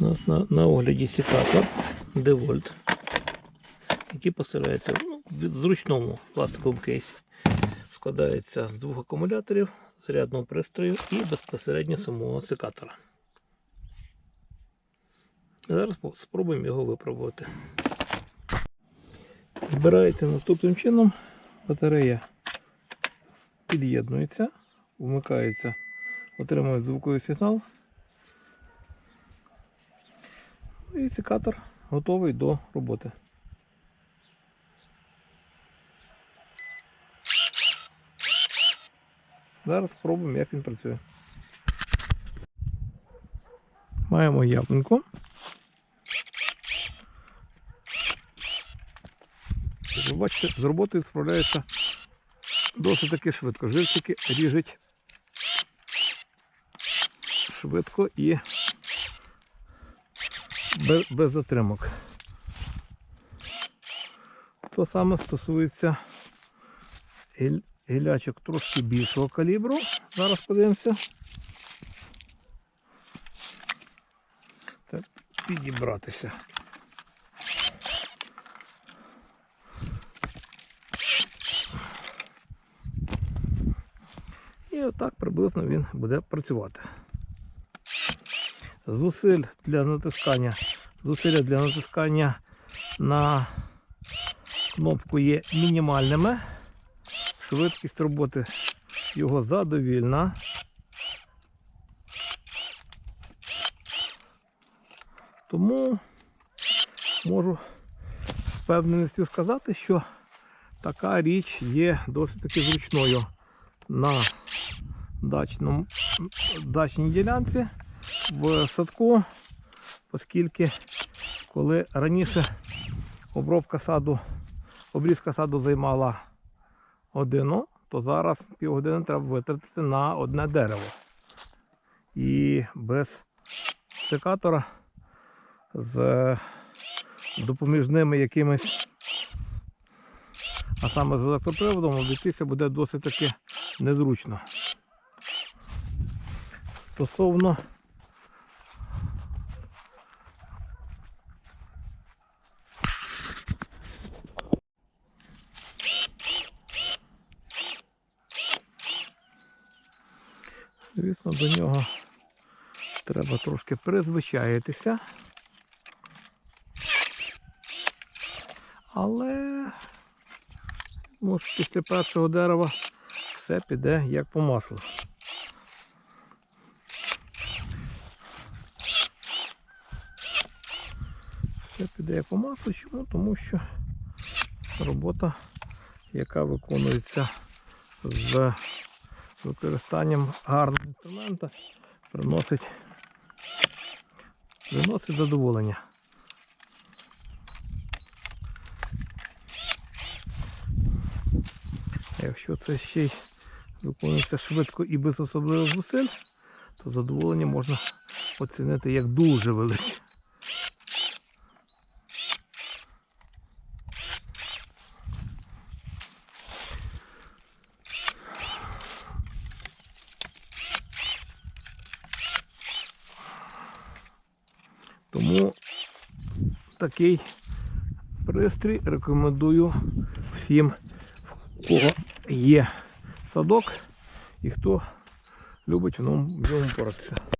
У нас на, на огляді секатор DeWalt, який поставляється ну, в зручному пластиковому кейсі. Складається з двох акумуляторів, зарядного пристрою і безпосередньо самого секатора. Зараз спробуємо його випробувати. Збирається наступним чином. Батарея під'єднується, вмикається, отримує звуковий сигнал. І секатор готовий до роботи. Зараз спробуємо, як він працює. Маємо яблуньку. Як ви бачите, з роботою справляється досить таки швидко. Живчики ріжуть швидко і без, без затримок. То саме стосується гілячок трошки більшого калібру. Зараз подивимося. Так, підібратися. І отак приблизно він буде працювати. Зусиль для натискання, зусилля для натискання на кнопку є мінімальними. Швидкість роботи його задовільна. Тому можу з впевненістю сказати, що така річ є досить таки зручною на дачному, дачній ділянці в садку, оскільки коли раніше обробка саду, обрізка саду займала годину, то зараз півгодини треба витратити на одне дерево. І без секатора з допоміжними якимись, а саме з електроприводом, обійтися буде досить таки незручно. Стосовно Звісно, до нього треба трошки призвичаїтися. Але може, після першого дерева все піде як по маслу. Все піде як по маслу. Чому? Тому що робота, яка виконується з використанням гарного інструмента, приносить, приносить задоволення. Якщо це ще й виконується швидко і без особливих зусиль, то задоволення можна оцінити як дуже велике. Тому такий пристрій рекомендую всім, в кого є садок і хто любить в ньому, поратися.